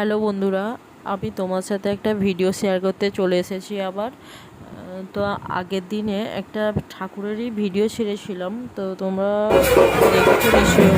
Hello বন্ধুরা, আমি তোমার সাথে একটা ভিডিও শেয়ার করতে চলে এসেছি আবার। তো আগের দিনে একটা ঠাকুরেরই ভিডিও ছেড়েছিলাম, তো তোমরা দেখছ নিশ্চয়ই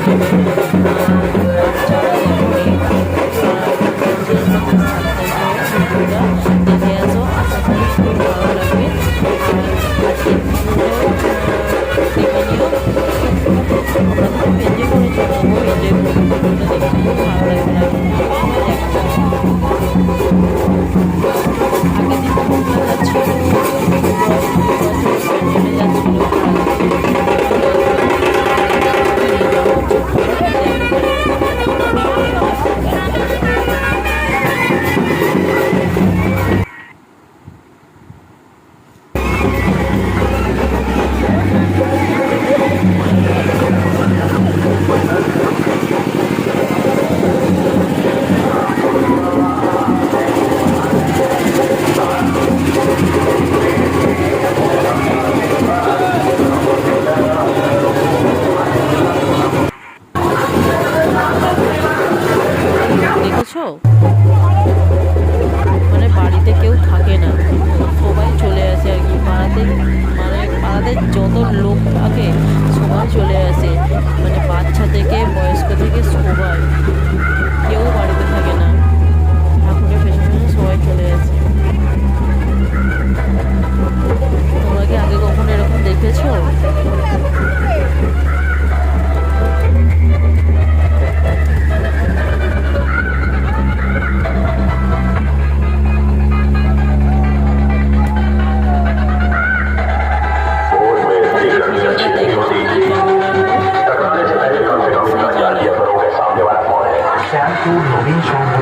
মানে বাড়িতে কেউ থাকে না। সবাই চলে আসে আর কি। পাড়াতে মানে পাড়াতে যত লোক থাকে, সবাই চলে আসে। মানে বাচ্চা থেকে বয়স্ক থেকে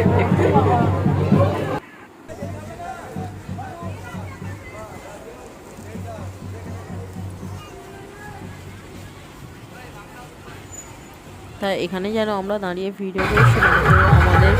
আমরা তো এখানে যেন আমরা দাঁড়িয়ে ভিডিও করছিলাম আমাদের